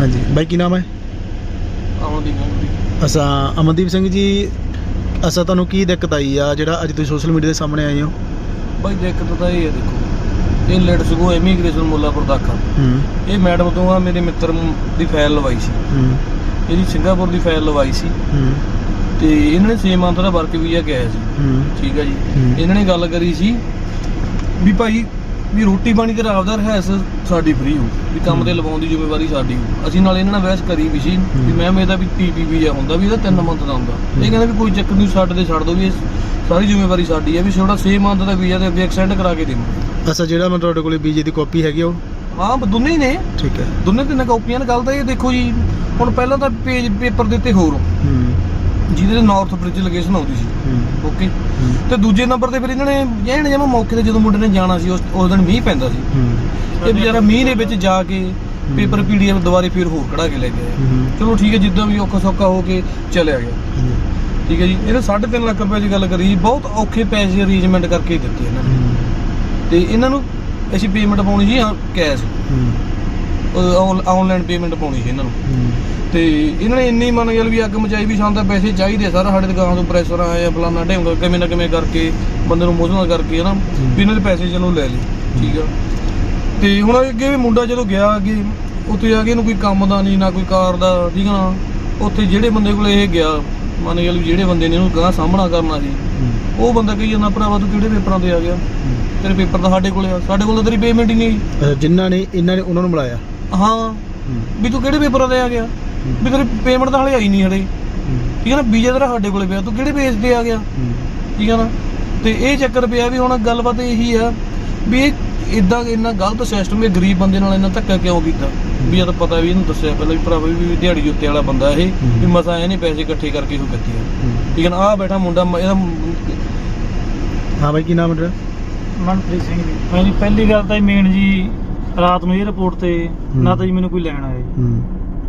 ਹਾਂਜੀ। ਬਾਈ ਕੀ ਨਾਮ ਹੈ? ਅਸਾਂ ਅਮਨਦੀਪ ਸਿੰਘ ਜੀ ਅਸਾਂ ਤੁਹਾਨੂੰ ਕੀ ਦਿੱਕਤ ਆਈ ਆ ਜਿਹੜਾ ਅੱਜ ਤੁਸੀਂ ਸੋਸ਼ਲ ਮੀਡੀਆ ਦੇ ਸਾਹਮਣੇ ਆਏ ਹੋ? ਬਾਈ ਦਿੱਕਤ ਤਾਂ ਇਹ ਹੈ ਦੇਖੋ। ਇਹ ਲੈਟ ਸਗੋ ਇਮੀਗ੍ਰੇਸ਼ਨ ਮੁੱਲਾਪੁਰ ਦਾਖਾ ਹੂੰ। ਇਹ ਮੈਡਮ ਤੋਂ ਆ ਮੇਰੇ ਮਿੱਤਰ ਦੀ ਫਾਈਲ ਲਵਾਈ ਸੀ। ਹੂੰ। ਇਹਦੀ ਸਿੰਗਾਪੁਰ ਦੀ ਫਾਈਲ ਲਵਾਈ ਸੀ। ਹੂੰ। ਤੇ ਇਹਨਾਂ ਨੇ 6 ਮੰਥ ਦਾ ਵਰਕ ਵੀਜ਼ਾ ਕਿਹਾ ਸੀ। ਹੂੰ। ਠੀਕ ਹੈ ਜੀ। ਹੂੰ। ਇਹਨਾਂ ਨੇ ਗੱਲ ਕਰੀ ਸੀ ਵੀ ਭਾਈ ਵੀ ਰੋਟੀ ਪਾਣੀ ਤੇ ਆਪਦਾ ਰਹਿਸ ਸਾਡੀ ਫ੍ਰੀ ਹੋ। ਵੀ ਕੰਮ ਤੇ ਲਵਾਉਣ ਦੀ ਜ਼ਿੰਮੇਵਾਰੀ ਸਾਡੀ ਹੋ। ਅਸੀਂ ਨਾਲ ਇਹਨਾਂ ਨਾਲ ਬਹਿਸ ਕਰੀ ਵੀ ਸੀ ਵੀ ਮੈਮ ਇਹਦਾ ਵੀ ਟੀਪੀ ਵੀਜ਼ਾ ਹੁੰਦਾ ਵੀ ਇਹਦਾ 3 ਮੰਥ ਦਾ ਹੁੰਦਾ। ਇਹ ਕਹਿੰਦਾ ਵੀ ਕੋਈ ਚੱਕਰ ਨਹੀਂ ਸਾਡੇ ਤੇ ਛੱਡ ਦਿਓ ਵੀ ਇਹ ਸਾਰੀ ਜ਼ਿੰਮੇਵਾਰੀ ਸਾਡੀ ਹੈ ਵੀ ਛੋੜਾ 6 ਮੰਥ ਦਾ ਵੀਜ਼ਾ ਤੇ ਅੱਗੇ ਐਕਸਟੈਂਡ ਕਰਾ ਕੇ ਦੇਵਾਂਗੇ। ਅਸਾਂ ਜਿਹੜਾ ਮੈਂ ਤੁਹਾਡੇ ਕੋਲੇ ਬੀਜੇ ਦੀ ਕਾਪੀ ਹੈਗੀ ਆ ਉਹ? ਹਾਂ ਬ- ਦੋਨੇ ਹੀ ਨੇ। ਠੀਕ ਹੈ। ਦੋਨੇ ਤਿੰਨ ਕਾਪੀਆਂ ਨੇ ਗੱਲ ਤਾਂ ਇਹ ਦੇਖੋ ਜੀ ਹੁਣ ਪਹਿਲਾਂ ਤਾਂ ਪੇਜ ਪੇਪਰ ਦਿੱਤੇ ਹੋਰ। ਹੂੰ। ਜਿਹਦੇ ਤੇ ਨਾਰਥ ਬ੍ਰਿਜ ਲੋਕੇਸ਼ਨ ਆਉਂਦੀ ਸੀ ਓਕੇ ਤੇ ਦੂਜੇ ਨੰਬਰ ਤੇ ਫਿਰ ਇਹਨਾਂ ਨੇ ਐਨ ਜਿਵੇਂ ਮੌਕੇ ਤੇ ਜਦੋਂ ਮੁੰਡੇ ਨੇ ਜਾਣਾ ਸੀ ਉਸ ਉਸ ਦਿਨ ਮੀਂਹ ਪੈਂਦਾ ਸੀ। ਇਹ ਵਿਚਾਰਾ ਮੀਂਹ ਦੇ ਵਿੱਚ ਜਾ ਕੇ ਪੇਪਰ ਪੀਡੀਐਫ ਦੁਬਾਰੇ ਫਿਰ ਹੋਰ ਕਢਾ ਕੇ ਲੈ ਹੂੰ। ਚਲੋ ਠੀਕ ਹੈ ਜਿੱਦਾਂ ਵੀ ਔਖਾ ਸੌਖਾ ਹੋ ਕੇ ਚਲਿਆ ਗਿਆ। ਠੀਕ ਹੈ ਜੀ ਇਹਨੇ 3.5 ਲੱਖ ਰੁਪਏ ਦੀ ਗੱਲ ਕਰੀ। ਬਹੁਤ ਔਖੇ ਪੈਸੇ ਅਰੇਂਜਮੈਂਟ ਕਰਕੇ ਦਿੱਤੇ ਇਹਨਾਂ ਨੇ। ਤੇ ਇਹਨਾਂ ਨੂੰ ਅਸੀਂ ਪੇਮੈਂਟ ਪਾਉਣੀ ਸੀ ਕੈਸ਼ ਆਨਲਾਈਨ ਪੇਮੈਂਟ ਪਾਉਣੀ ਸੀ ਇਹਨਾਂ ਨੂੰ। ਤੇ ਇਹਨਾਂ ਨੇ ਇੰਨੀ ਮੰਨ ਗੱਲ ਵੀ ਅੱਗ ਮਚਾਈ ਵੀ ਸਾਨੂੰ ਤਾਂ ਪੈਸੇ ਚਾਹੀਦੇ ਸਰ ਸਾਡੇ ਦੁਕਾਨ ਤੋਂ ਪ੍ਰੈਸ਼ਰ ਆਇਆ ਫਲਾਣਾ ਢੇਂਗਾ ਕਿਵੇਂ ਨਾ ਕਿਵੇਂ ਕਰਕੇ ਬੰਦੇ ਨੂੰ ਮੋਝਣਾ ਕਰਕੇ ਹਨਾ? ਵੀ ਇਹਨਾਂ ਦੇ ਪੈਸੇ ਚਲੋ ਲੈ ਲਈ ਠੀਕ ਆ। ਤੇ ਹੁਣ ਅੱਗੇ ਵੀ ਮੁੰਡਾ ਜਦੋਂ ਗਿਆ ਅੱਗੇ ਉੱਥੇ ਜਾ ਕੇ ਇਹਨੂੰ ਕੋਈ ਕੰਮ ਦਾ ਨਹੀਂ ਨਾ ਕੋਈ ਕਾਰ ਦਾ ਠੀਕ ਆ ਨਾ? ਉੱਥੇ ਜਿਹੜੇ ਬੰਦੇ ਕੋਲ ਇਹ ਗਿਆ ਮੰਨ ਗੱਲ ਵੀ ਜਿਹੜੇ ਬੰਦੇ ਨੇ ਇਹਨੂੰ ਗਾਂ ਸਾਹਮਣਾ ਕਰਨਾ ਸੀ ਉਹ ਬੰਦਾ ਕਹੀ ਜਾਂਦਾ ਭਰਾਵਾ ਤੂੰ ਕਿਹੜੇ ਪੇਪਰਾਂ ਤੇ ਆ ਗਿਆ? ਤੇਰੇ ਪੇਪਰ ਤਾਂ ਸਾਡੇ ਕੋਲੇ ਆ ਸਾਡੇ ਕੋਲ ਤਾਂ ਤੇਰੀ ਪੇਮੈਂਟ ਹੀ ਨਹੀਂ ਜਿਨ੍ਹਾਂ ਨੇ ਇਹਨਾਂ ਨੇ ਉਹਨਾਂ ਨੂੰ ਮਿਲਾਇਆ? ਹਾਂ। ਵੀ ਤੂੰ ਕਿਹੜੇ ਪੇਪਰਾਂ ਤੇ ਆ ਗਿਆ? ਵੀ ਤੇਰੀ ਪੇਮੈਂਟ ਤਾਂ ਹਲੇ ਆਈ ਨਹੀਂ ਹਲੇ। ਠੀਕ ਹੈ ਨਾ? ਵੀਜ਼ਾ ਤੇਰਾ ਸਾਡੇ ਕੋਲੇ ਪਿਆ। ਤੂੰ ਕਿਹੜੇ ਬੇਸ ਤੇ ਆ ਗਿਆ? ਠੀਕ ਹੈ ਨਾ? ਤੇ ਇਹ ਚੱਕਰ ਪਿਆ ਵੀ ਹੁਣ ਗੱਲਬਾਤ ਇਹੀ ਆ ਵੀ ਇਹ ਇਦਾਂ ਇੰਨਾ ਗਲਤ ਸਿਸਟਮ ਇਹ ਗਰੀਬ ਬੰਦੇ ਨਾਲ ਇੰਨਾ ਧੱਕਾ ਕਿਉਂ ਕੀਤਾ? ਵੀ ਇਹ ਤਾਂ ਪਤਾ ਵੀ ਇਹਨੂੰ ਦੱਸਿਆ ਪਹਿਲਾਂ ਵੀ ਭਰਾਵਾ ਵੀ ਦਿਹਾੜੀ ਉੱਤੇ ਵਾਲਾ ਬੰਦਾ ਇਹ ਵੀ ਮਸਾ ਇਹਨੇ ਪੈਸੇ ਇਕੱਠੇ ਕਰਕੇ ਉਹ ਕੀਤੀ ਠੀਕ ਹੈ ਨਾ? ਆ ਬੈਠਾ ਮੁੰਡਾ ਇਹਦਾ ਹਾਂ ਬਾਈ ਕੀ ਨਾਮ ਹੈ ਮਨਪ੍ਰੀਤ ਸਿੰਘ ਜੀ। ਪਹਿਲੀ ਪਹਿਲੀ ਗੱਲ ਤਾਂ ਮੇਨ ਜੀ ਰਾਤ ਨੂੰ 에어ਪੋਰਟ ਤੇ ਨਾ ਤਾਂ ਜੀ ਮੈਨੂੰ ਕੋਈ ਲੈਣ ਆਇਆ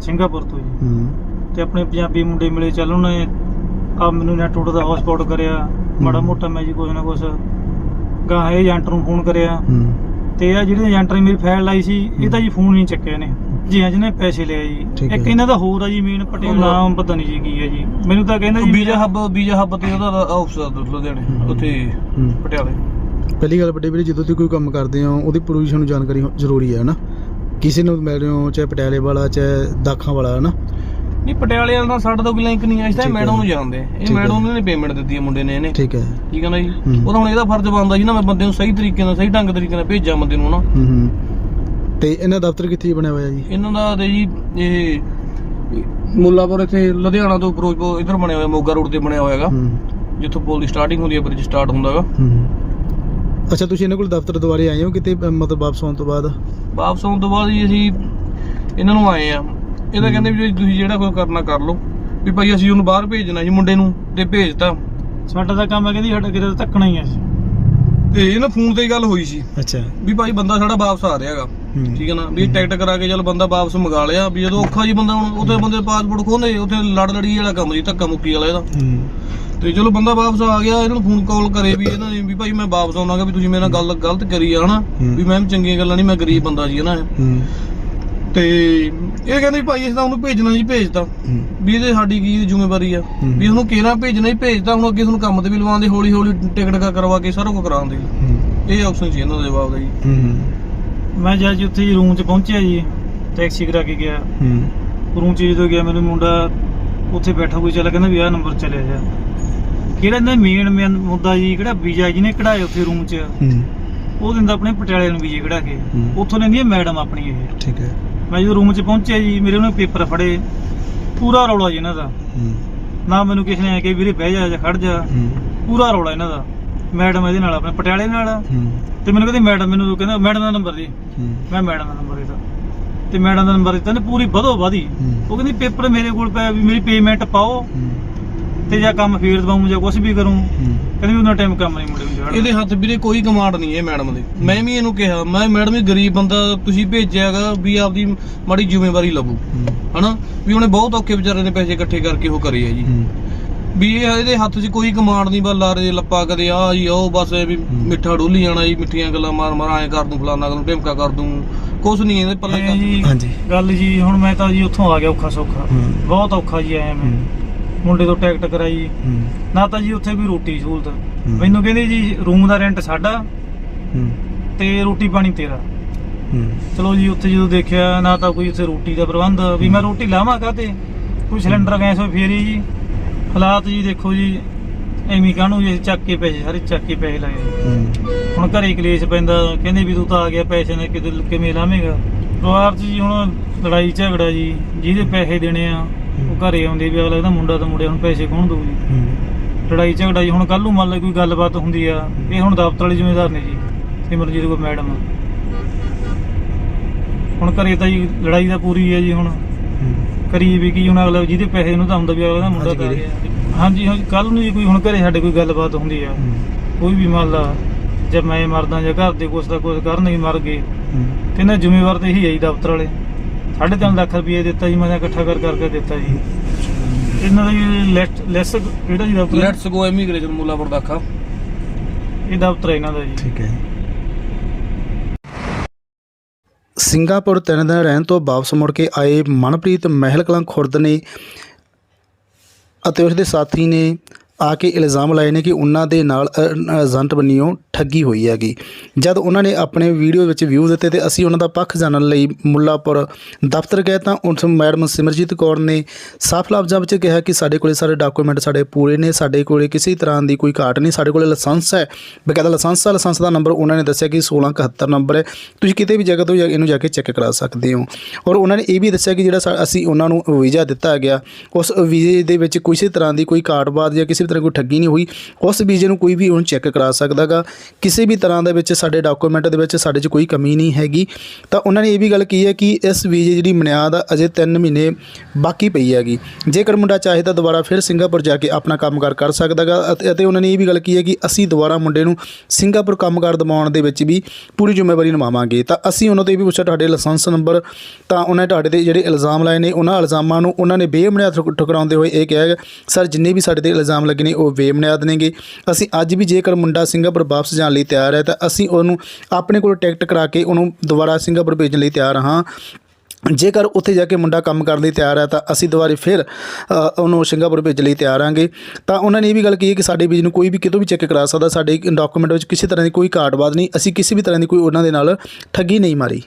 ਸਿੰਗਾਪੁਰ ਤੋਂ ਜੀ। ਹੂੰ। ਤੇ ਆਪਣੇ ਪੰਜਾਬੀ ਮੁੰਡੇ ਮਿਲੇ ਚੱਲ ਉਹਨੇ ਆ ਮੈਨੂੰ ਨੈਟ ਉੱਡ ਦਾ ਹੌਟਸਪੌਟ ਕਰਿਆ ਮਾੜਾ ਮੋਟਾ ਮੈਂ ਜੀ ਕੁਛ ਨਾ ਕੁਛ ਗਾਂ ਇਹ ਏਜੰਟ ਨੂੰ ਫੋਨ ਕਰਿਆ। ਹੂੰ। ਤੇ ਆ ਜਿਹੜੇ ਏਜੰਟ ਨੇ ਮੇਰੀ ਫਾਈਲ ਲਾਈ ਸੀ ਇਹ ਤਾਂ ਜੀ ਫੋਨ ਨਹੀਂ ਚੱਕਿਆ ਨੇ। ਜੀ ਹਾਂ ਜਿਹਨੇ ਪੈਸੇ ਲਿਆ ਜੀ। ਠੀਕ ਇੱਕ। ਇਹਨਾਂ ਦਾ ਹੋਰ ਆ ਜੀ ਮੇਨ ਪਟੇਲ ਨਾਮ ਪਤਾ ਨਹੀਂ ਜੀ ਕੀ ਹੈ ਜੀ। ਮੈਨੂੰ ਤਾਂ ਕਹਿੰਦਾ ਜੀ ਵੀਜ਼ਾ ਹੱਬ ਵੀਜ਼ਾ ਹੱਬ ਤੇ ਉਹਦਾ ਆਫਿਸ ਆ ਲੁਧਿਆਣੇ ਉੱਥੇ ਹੂੰ। ਪਟਿਆਲੇ। ਪਹਿਲੀ ਗੱਲ ਵੱਡੇ ਵੀਰੇ ਜਦੋਂ ਤੁਸੀਂ ਕੋਈ ਕੰਮ ਕਰਦੇ ਹੋ ਉਹਦੀ ਪੋਜੀਸ਼ਨ ਨੂੰ ਜਾਣਕਾਰੀ ਹੋ- ਜ਼ਰੂਰੀ ਹੈ ਨਾ? ਕਿਸੇ ਨੂੰ ਮਿਲ ਰਹੇ ਹੋ ਚਾਹੇ ਪਟਿਆਲੇ ਵਾਲਾ ਚਾਹੇ ਦਾਖਾਂ ਵਾਲਾ ਹੈ ਨਾ ਨਹੀਂ ਪਟਿਆਲੇ ਵਾਲਾ ਸਾਡਾ ਤਾਂ ਕੋਈ ਲਿੰਕ ਨਹੀਂ ਆ ਇਸ ਤਾਂ ਠੀਕ ਹੈ। ਮੈਡਮ ਨੂੰ ਜਾਣਦੇ ਆ। ਇਹ ਠੀਕ ਹੈ। ਮੈਡਮ ਨੇ ਪੇਮੈਂਟ ਦਿੱਤੀ ਹੈ ਮੁੰਡੇ ਨੇ ਇਹਨੇ। ਠੀਕ ਹੈ। ਠੀਕ ਹੈ ਨਾ ਜੀ? ਹੂੰ। ਉਹਦਾ ਹੁਣ ਇਹਦਾ ਫਰਜ਼ ਬਣਦਾ ਜੀ ਨਾ ਮੈਂ ਬੰਦੇ ਨੂੰ ਸਹੀ ਤਰੀਕੇ ਨਾਲ ਸਹੀ ਢੰਗ ਤਰੀਕੇ ਨਾਲ ਭੇਜਾਂ ਬੰਦੇ ਨੂੰ ਨਾ। ਹੂੰ ਹੂੰ। ਤੇ ਇਹਨਾਂ ਦਾ ਦਫ਼ਤਰ ਕਿੱਥੇ ਬਣਿਆ ਹੋਇਆ ਜੀ? ਇਹਨਾਂ ਦਾ ਤੇ ਜੀ ਇਹ ਮੁੱਲਾਪੁਰ ਇੱਥੇ ਲੁਧਿਆਣਾ ਤੋਂ ਫਿਰੋਜ਼ਪੁਰ ਇਧਰ ਬਣਿਆ ਹੋਇਆ ਮੋਗਾ ਰੋਡ ਤੇ ਬਣਿਆ ਹੋਇਆ ਹੈਗਾ। ਹੂੰ। ਜਿੱਥੋਂ ਪੁਲ ਦੀ ਸਟਾਰਟਿੰਗ ਹੁੰਦੀ ਹੈ ਬ੍ਰਿਜ ਸਟਾਰਟ ਹੁੰਦਾ ਹੈਗਾ ਹੂੰ। ਅੱਛਾ ਤੁਸੀਂ ਇਹਨਾਂ ਕੋਲ ਦਫ਼ਤਰ ਦੁਬਾਰੇ ਆਏ ਹੋ ਕਿਤੇ ਅ, ਮਤਲਬ ਵਾਪਸ ਆਉਣ ਤੋਂ ਬਾਅਦ? ਵਾਪਸ ਆਉਣ ਤੋਂ ਬਾਅਦ ਜੀ ਅਸੀਂ ਇਹਨਾਂ ਨੂੰ ਆਏ ਆ। ਇਹ ਤਾਂ ਕਹਿੰਦੇ ਵੀ ਤੁਸੀਂ ਜਿਹੜਾ ਕੋਈ ਕਰਨਾ ਕਰ ਲਓ। ਵੀ ਭਾਈ ਅਸੀਂ ਉਹਨੂੰ ਬਾਹਰ ਭੇਜਣਾ ਸੀ ਮੁੰਡੇ ਨੂੰ ਤੇ ਭੇਜਤਾ। ਸਾਡਾ ਤਾਂ ਕੰਮ ਹੈ ਕਹਿੰਦੀ ਸਾਡਾ ਕਿਤੇ ਧੱਕਣਾ ਹੀ ਹੈ ਜੀ। ਤੇ ਇਹਨਾਂ ਫੋਨ ਤੇ ਹੀ ਗੱਲ ਹੋਈ ਸੀ। ਅੱਛਾ। ਵੀ ਭਾਈ ਬੰਦਾ ਸਾਡਾ ਵਾਪਸ ਆ ਰਿਹਾ ਹੈਗਾ। ਹੂੰ। ਠੀਕ ਹੈ ਨਾ? ਵੀ ਟਿਕਟ ਕਰਾ ਕੇ ਚੱਲ ਬੰਦਾ ਵਾਪਸ ਮੰਗਾ ਲਿਆ। ਵੀ ਜਦੋਂ ਔਖਾ ਜੀ ਬੰਦਾ ਹੁਣ ਉੱਥੇ ਬੰਦੇ ਪਾਸਪੋਰਟ ਖੋਹਦੇ ਉੱਥੇ ਲੜ ਲੜੀ ਵਾਲਾ ਕੰਮ ਜੀ ਧੱਕਾ ਮੁੱਕੀ ਵਾਲਾ ਇਹਦਾ। ਹੂੰ। ਤੇ ਚਲੋ ਬੰਦਾ ਵਾਪਸ ਆ ਗਿਆ ਇਹਨਾਂ ਨੂੰ ਫੋਨ ਕਾਲ ਕਰੇ ਵੀ ਇਹਨਾਂ ਨੇ ਵੀ ਭਾਈ ਮੈਂ ਵਾਪਸ ਆਉਣਾਗਾ ਵੀ ਤੁਸੀਂ ਮੇਰੇ ਨਾਲ ਗੱਲ ਗਲਤ ਕਰੀ ਆ ਹਨਾ। ਵੀ ਮੈਂ ਚੰਗੀਆਂ ਗੱਲਾਂ ਨਹੀਂ ਮੈਂ ਗਰੀਬ ਬੰਦਾ ਜੀ ਹਨਾ? ਤੇ ਇਹ ਕਹਿੰਦੇ ਵੀ ਭਾਈ ਇਸ ਦਾ ਉਹਨੂੰ ਭੇਜਣਾ ਜੀ ਭੇਜਤਾ। ਵੀ ਇਹਦੇ ਸਾਡੀ ਕੀ ਜ਼ਿੰਮੇਵਾਰੀ ਆ। ਵੀ ਉਹਨੂੰ ਕਿਹੜਾ ਭੇਜਣਾ ਹੀ ਭੇਜਤਾ ਹੁਣ ਅੱਗੇ ਤੁਹਾਨੂੰ ਕੰਮ ਤੇ ਵੀ ਲਵਾਉਂਦੇ ਹੌਲੀ ਹੌਲੀ ਟਿਕਟ ਕਾ ਕਰਵਾ ਕੇ ਸਾਰਾ ਕੁਝ ਕਰਾਉਂਦੇ ਇਹ ਆਪਸ਼ਨ ਸੀ ਇਹਨਾਂ ਦਾ ਜਵਾਬ ਦਾ ਜੀ। ਮੈਂ ਜਦ ਜੀ ਉੱਥੇ ਰੂਮ 'ਚ ਪਹੁੰਚਿਆ ਜੀ ਟੈਕਸੀ ਕਰਾ ਕੇ ਗਿਆ। ਹੂੰ। ਰੂਮ 'ਚ ਜਦੋਂ ਗਿਆ ਮੈਨੂੰ ਮੁੰਡਾ ਉੱਥੇ ਬੈਠਾ ਕੋਈ ਚੱਲ ਕਹਿੰਦਾ ਵੀ ਆਹ ਨੰਬਰ ਚਲਿਆ ਜਾ ਕਿਹੜਾ ਇਹਦਾ ਮੇਨ ਮੁੱਦਾ ਜੀ ਕਿਹੜਾ ਵੀਜ਼ਾ ਜਿਹਨੇ ਕਢਾਏ ਉੱਥੇ ਰੂਮ 'ਚ? ਹੂੰ। ਉਹ ਦਿੰਦਾ ਆਪਣੇ ਪਟਿਆਲੇ ਨੂੰ ਵੀਜ਼ੇ ਕਢਾ ਕੇ। ਹੂੰ। ਉੱਥੋਂ ਲੈਂਦੀ ਹੈ ਮੈਡਮ ਆਪਣੀ ਇਹ। ਠੀਕ ਹੈ। ਮੈਂ ਜਦੋਂ ਰੂਮ 'ਚ ਪਹੁੰਚਿਆ ਜੀ ਮੇਰੇ ਉਹਨੇ ਪੇਪਰ ਫੜੇ। ਪੂਰਾ ਰੌਲਾ ਜੀ ਇਹਨਾਂ ਦਾ। ਹੂੰ। ਨਾ ਮੈਨੂੰ ਕਿਸੇ ਨੇ ਆ ਕੇ ਵੀਰੇ ਬਹਿ ਜਾ ਜਾਂ ਖੜ ਜਾ। ਹੂੰ। ਪੂਰਾ ਰੌਲਾ ਇਹਨਾਂ ਦਾ। ਮੈਡਮ ਇਹਦੇ ਨਾਲ ਆਪਣੇ ਪਟਿਆਲੇ ਨਾਲ। ਹੂੰ। ਤੇ ਮੈਨੂੰ ਕਹਿੰਦੀ ਮੈਡਮ ਮੈਨੂੰ ਕਹਿੰਦਾ ਮੈਡਮ ਦਾ ਨੰਬਰ ਦੇ। ਹੂੰ। ਮੈਂ ਮੈਡਮ ਦਾ ਨੰਬਰ ਦਿੱਤਾ। ਤੇ ਮੈਡਮ ਦਾ ਨੰਬਰ ਦਿੱਤਾ ਨੇ ਪੂਰੀ ਵਧੋ ਵਧੀ। ਹੂੰ। ਉਹ ਕਹਿੰਦੀ ਪੇਪਰ ਮੇਰੇ ਕੋਲ ਪਿਆ ਵੀ ਮੇਰੀ ਪੇਮੈਂਟ ਪਾਓ। ਹੂੰ। ਤੇ ਜਾਂ ਕੰਮ ਫੇਰ ਦਵਾਉਂ ਜਾਂ ਕੁਝ ਵੀ ਕਰੂੰ ਕਹਿੰਦੀ ਉਹਨਾਂ ਟਾਈਮ ਕੰਮ ਨਹੀਂ ਮੁੰਡੇ ਨੂੰ ਇਹਦੇ ਹੱਥ ਵੀਰੇ ਕੋਈ ਕਮਾਂਡ ਨਹੀਂ ਹੈ ਮੈਡਮ ਦੇ। ਮੈਂ ਵੀ ਇਹਨੂੰ ਕਿਹਾ ਮੈਂ ਮੈਡਮ ਇਹ ਗਰੀਬ ਬੰਦਾ ਤੁਸੀਂ ਭੇਜਿਆਗਾ ਵੀ ਆਪਦੀ ਮਾੜੀ ਜ਼ਿੰਮੇਵਾਰੀ ਲਵੋ ਹਨਾ? ਵੀ ਉਹਨੇ ਬਹੁਤ ਔਖੇ ਵਿਚਾਰੇ ਨੇ ਪੈਸੇ ਇਕੱਠੇ ਕਰਕੇ ਉਹ ਕਰੇ ਆ ਜੀ। ਵੀ ਇਹ ਇਹਦੇ ਹੱਥ 'ਚ ਕੋਈ ਕਮਾਂਡ ਨਹੀਂ ਬਸ ਲਾਰੇ ਲੱਪਾ ਕਦੇ ਆ ਜੀ ਉਹ ਬਸ ਇਹ ਵੀ ਮਿੱਠਾ ਡੋਲੀ ਜਾਣਾ ਜੀ ਮਿੱਠੀਆਂ ਗੱਲਾਂ ਮਾਰ ਮਾਰ ਐਂ ਕਰ ਦੂੰ ਫਲਾਨਾ ਕਰ ਦੂੰ ਢਿਮਕਾ ਕਰ ਦੂੰ ਕੁਛ ਨਹੀਂ ਇਹਦੇ ਪੱਲੇ ਜੀ ਹਾਂਜੀ। ਗੱਲ ਜੀ ਹੁਣ ਮੈਂ ਤਾਂ ਜੀ ਉੱਥੋਂ ਆ ਗਿਆ ਔਖਾ ਸੌਖਾ। ਬਹੁਤ ਔਖਾ ਜੀ ਆਇਆ ਮੈਂ। ਮੁੰਡੇ ਤੋਂ ਟਿਕਟ ਕਰਾਈ। ਹੂੰ। ਨਾ ਤਾਂ ਜੀ ਉੱਥੇ ਵੀ ਰੋਟੀ ਸਹੂਲਤ। ਮੈਨੂੰ ਕਹਿੰਦੇ ਜੀ ਰੂਮ ਦਾ ਰੈਂਟ ਸਾਡਾ ਹੂੰ। ਤੇ ਰੋਟੀ ਪਾਣੀ ਤੇਰਾ। ਹੂੰ। ਚਲੋ ਜੀ ਉੱਥੇ ਜਦੋਂ ਦੇਖਿਆ ਨਾ ਤਾਂ ਕੋਈ ਉੱਥੇ ਰੋਟੀ ਦਾ ਪ੍ਰਬੰਧ ਵੀ ਮੈਂ ਰੋਟੀ ਲਾਵਾਂ ਕਾਤੇ ਕੋਈ ਸਿਲੰਡਰ ਗੈਸ ਹੋਈ ਫੇਰੀ ਜੀ। ਹਾਲਾਤ ਜੀ ਦੇਖੋ ਜੀ ਐਵੇਂ ਕਾਹਨੂੰ ਜੀ ਚੱਕ ਕੇ ਪੈਸੇ ਸਾਰੇ ਚੱਕ ਕੇ ਪੈਸੇ ਲਾਏ। ਹੂੰ। ਹੁਣ ਘਰੇ ਕਲੇਸ਼ ਪੈਂਦਾ ਕਹਿੰਦੇ ਵੀ ਤੂੰ ਤਾਂ ਆ ਗਿਆ ਪੈਸੇ ਨੇ ਕਿਤੇ ਕਿਵੇਂ ਲਾਵੇਂਗਾ? ਪਰਿਵਾਰ 'ਚ ਜੀ ਹੁਣ ਲੜਾਈ ਝਗੜਾ ਜੀ ਜਿਹਦੇ ਪੈਸੇ ਦੇਣੇ ਆ ਘਰੇ ਆਉਂਦੇ ਵੀ ਅਗਲਾ ਕਹਿੰਦਾ ਮੁੰਡਾ ਤਾਂ ਮੁੰਡੇ ਹੁਣ ਪੈਸੇ ਕੌਣ ਦਊ ਜੀ? ਹੂੰ। ਲੜਾਈ ਝਗੜਾ ਜੀ ਹੁਣ ਕੱਲ ਨੂੰ ਮੰਨ ਲਓ ਕੋਈ ਗੱਲਬਾਤ ਹੁੰਦੀ ਆ ਇਹ ਹੁਣ ਦਫ਼ਤਰ ਵਾਲੇ ਜ਼ਿੰਮੇਦਾਰ ਨੇ ਜੀ ਸਿਮਰਨਜੀਤ ਕੋ ਮੈਡਮ। ਹੁਣ ਘਰੇ ਤਾਂ ਜੀ ਲੜਾਈ ਦਾ ਪੂਰੀ ਹੈ ਜੀ ਹੁਣ। ਕਰੀਏ ਵੀ ਕੀ ਹੁਣ ਅਗਲਾ ਜਿਹਦੇ ਪੈਸੇ ਨੂੰ ਤਾਂ ਹੁੰਦਾ ਵੀ ਅਗਲਾ ਦਾ ਮੁੰਡਾ ਤਾਂ ਹਾਂਜੀ ਹਾਂਜੀ ਕੱਲ ਨੂੰ ਜੀ ਕੋਈ ਹੁਣ ਘਰੇ ਸਾਡੇ ਕੋਈ ਗੱਲਬਾਤ ਹੁੰਦੀ ਆ। ਕੋਈ ਵੀ ਮੰਨ ਲਾ ਜੇ ਮੈਂ ਮਰਦਾ ਜਾਂ ਘਰ ਦੇ ਕੁਛ ਦਾ ਕੁਛ ਕਰਨ ਹੀ ਮਰ ਗਏ ਤੇ ਇਹਨਾਂ ਜ਼ਿੰਮੇਵਾਰ ਤੇ ਇਹੀ ਹੈ ਜੀ ਦਫ਼ਤਰ ਵਾਲੇ। ਸਾਢੇ ਤਿੰਨ ਲੱਖ ਰੁਪਏ ਦਿੱਤਾ ਜੀ ਮੈਂ ਇਕੱਠਾ ਕਰ ਕਰਕੇ ਦਿੱਤਾ ਜੀ। ਇਹਨਾਂ ਦਾ ਜੀ ਲੈਸ ਲੈਸ ਕਿਹੜਾ ਜੀ ਦਫ਼ਤਰ? Let's go immigration Mullanpur Dakha ਇਹ ਦਫ਼ਤਰ ਹੈ ਇਹਨਾਂ ਦਾ ਜੀ। ਠੀਕ ਹੈ। ਸਿੰਗਾਪੁਰ ਤਿੰਨ ਦਿਨ ਰਹਿਣ ਤੋਂ ਵਾਪਸ ਮੁੜ ਕੇ ਆਏ ਮਨਪ੍ਰੀਤ ਮਹਿਲ ਕਲਾਂ ਖੁਰਦ ਨੇ ਅਤੇ ਉਸ ਦੇ ਸਾਥੀ ਨੇ ਆ ਕੇ ਇਲਜ਼ਾਮ ਲਾਏ ਨੇ ਕਿ ਉਹਨਾਂ ਦੇ ਨਾਲ ਅ- ਏਜੰਟ ਬੰਨਿਓ ਠੱਗੀ ਹੋਈ ਹੈਗੀ। ਜਦ ਉਹਨਾਂ ਨੇ ਆਪਣੇ ਵੀਡੀਓ ਵਿੱਚ ਵਿਊ ਦਿੱਤੇ ਤੇ ਅਸੀਂ ਉਹਨਾਂ ਦਾ ਪੱਖ ਜਾਣਨ ਲਈ ਮੁੱਲਾਪੁਰ ਦਫ਼ਤਰ ਗਏ ਤਾਂ ਉਸ ਮੈਡਮ ਸਿਮਰਜੀਤ ਕੌਰ ਨੇ ਸਾਫ਼ ਲਫ਼ਜ਼ਾਂ ਵਿੱਚ ਕਿਹਾ ਕਿ ਸਾਡੇ ਕੋਲੇ ਸਾਰੇ ਡਾਕੂਮੈਂਟ ਸਾਡੇ ਪੂਰੇ ਨੇ, ਸਾਡੇ ਕੋਲੇ ਕਿਸੇ ਤਰ੍ਹਾਂ ਦੀ ਕੋਈ ਘਾਟ ਨਹੀਂ, ਸਾਡੇ ਕੋਲੇ ਲਾਇਸੈਂਸ ਹੈ। ਬਕਾਇਦਾ ਲਾਇਸੈਂਸ ਹੈ ਲਾਇਸੈਂਸ ਦਾ ਨੰਬਰ ਉਹਨਾਂ ਨੇ ਦੱਸਿਆ ਕਿ 1671 ਨੰਬਰ ਹੈ। ਤੁਸੀਂ ਕਿਤੇ ਵੀ ਜਗ੍ਹਾ ਤੋਂ ਜਾ- ਇਹਨੂੰ ਜਾ ਕੇ ਚੈੱਕ ਕਰਾ ਸਕਦੇ ਹੋ। ਔਰ ਉਹਨਾਂ ਨੇ ਇਹ ਵੀ ਦੱਸਿਆ ਕਿ ਜਿਹੜਾ ਸਾ- ਅਸੀਂ ਉਹਨਾਂ ਨੂੰ ਵੀਜ਼ਾ ਦਿੱਤਾ ਗਿਆ, ਉਸ ਵੀਜ਼ੇ ਦੇ ਵਿੱਚ ਕਿਸੇ ਤਰ੍ਹਾਂ ਦੀ ਕੋਈ ਕਾਰਡਬਾਦ ਜਾਂ ਕਿਸੇ ਤਰ੍ਹਾਂ ਕੋਈ ਠੱਗੀ ਨਹੀਂ ਹੋਈ, ਉਸ ਵੀਜ਼ੇ ਨੂੰ ਕੋਈ ਵੀ ਉਹਨੂੰ ਚੈੱਕ ਕਰਾ ਸਕਦਾਗਾ। ਕਿਸੇ ਵੀ ਤਰ੍ਹਾਂ ਦੇ ਵਿੱਚ ਸਾਡੇ ਡਾਕੂਮੈਂਟ ਦੇ ਵਿੱਚ ਸਾਡੇ 'ਚ ਕੋਈ ਕਮੀ ਨਹੀਂ ਹੈਗੀ। ਤਾਂ ਉਹਨਾਂ ਨੇ ਇਹ ਵੀ ਗੱਲ ਕੀ ਹੈ ਕਿ ਇਸ ਵੀਜ਼ੇ ਜਿਹੜੀ ਮਿਆਦ ਆ ਅਜੇ 3 ਮਹੀਨੇ ਬਾਕੀ ਪਈ ਹੈਗੀ। ਜੇਕਰ ਮੁੰਡਾ ਚਾਹੇ ਤਾਂ ਦੁਬਾਰਾ ਫਿਰ ਸਿੰਗਾਪੁਰ ਜਾ ਕੇ ਆਪਣਾ ਕੰਮਕਾਰ ਕਰ ਸਕਦਾਗਾ ਅਤੇ ਅਤੇ ਉਹਨਾਂ ਨੇ ਇਹ ਵੀ ਗੱਲ ਕੀ ਹੈ ਕਿ ਅਸੀਂ ਦੁਬਾਰਾ ਮੁੰਡੇ ਨੂੰ ਸਿੰਗਾਪੁਰ ਕੰਮਕਾਰ ਦਿਵਾਉਣ ਦੇ ਵਿੱਚ ਵੀ ਪੂਰੀ ਜ਼ਿੰਮੇਵਾਰੀ ਨਿਭਾਵਾਂਗੇ। ਤਾਂ ਅਸੀਂ ਉਹਨਾਂ ਤੋਂ ਇਹ ਵੀ ਪੁੱਛਿਆ, ਤੁਹਾਡੇ ਲਾਇਸੈਂਸ ਨੰਬਰ, ਤਾਂ ਉਹਨਾਂ ਨੇ ਤੁਹਾਡੇ ਤੇ ਜਿਹੜੇ ਇਲਜ਼ਾਮ ਲਾਏ ਨੇ, ਉਹਨਾਂ ਇਲਜ਼ਾਮਾਂ ਨੂੰ ਉਹਨਾਂ ਨੇ ਬੇਬੁਨਿਆਦ ਠੁਕ- ਠੁਕਰਾਉਂਦੇ ਹੋਏ ਇਹ ਕਿਹਾ ਸਰ, ਜਿੰਨੇ ਵੀ ਸਾਡੇ ਤੇ ਇਲਜ਼ਾਮ ਲੱਗੇ ਨੇ ਉਹ ਬੇਬੁਨਿਆਦ ਨੇਗੇ। ਅਸੀਂ ਅੱਜ ਵੀ ਜੇਕਰ ਮੁੰਡਾ ਸਿੰਗਾਪੁਰ ਵਾਪਸ ਜਾਣ ਲਈ ਤਿਆਰ ਹੈ, ਤਾਂ ਅਸੀਂ ਉਹਨੂੰ ਆਪਣੇ ਕੋਲ ਟਿਕਟ ਕਰਾ ਕੇ ਉਹਨੂੰ ਦੁਬਾਰਾ ਸਿੰਗਾਪੁਰ ਭੇਜਣ ਲਈ ਤਿਆਰ ਹਾਂ। ਜੇਕਰ ਉੱਥੇ ਜਾ ਕੇ ਮੁੰਡਾ ਕੰਮ ਕਰਨ ਲਈ ਤਿਆਰ ਹੈ, ਤਾਂ ਅਸੀਂ ਦੁਬਾਰੇ ਫਿਰ ਉਹਨੂੰ ਸਿੰਗਾਪੁਰ ਭੇਜਣ ਲਈ ਤਿਆਰ ਆਂਗੇ ਤਾਂ ਉਹਨਾਂ ਨੇ ਇਹ ਵੀ ਗੱਲ ਕਹੀ ਹੈ ਕਿ ਸਾਡੇ ਵੀਜ਼ ਨੂੰ ਕੋਈ ਵੀ ਕਿਤੋਂ ਵੀ ਚੈੱਕ ਕਰਾ ਸਕਦਾ, ਸਾਡੇ ਡਾਕੂਮੈਂਟ ਵਿੱਚ ਕਿਸੇ ਤਰ੍ਹਾਂ ਦੀ ਕੋਈ ਕਾਰਡਬਾਦ ਨਹੀਂ, ਅਸੀਂ ਕਿਸੇ ਵੀ ਤਰ੍ਹਾਂ ਦੀ ਕੋਈ ਉਹਨਾਂ ਦੇ ਨਾਲ ਠੱਗੀ ਨਹੀਂ ਮਾਰੀ।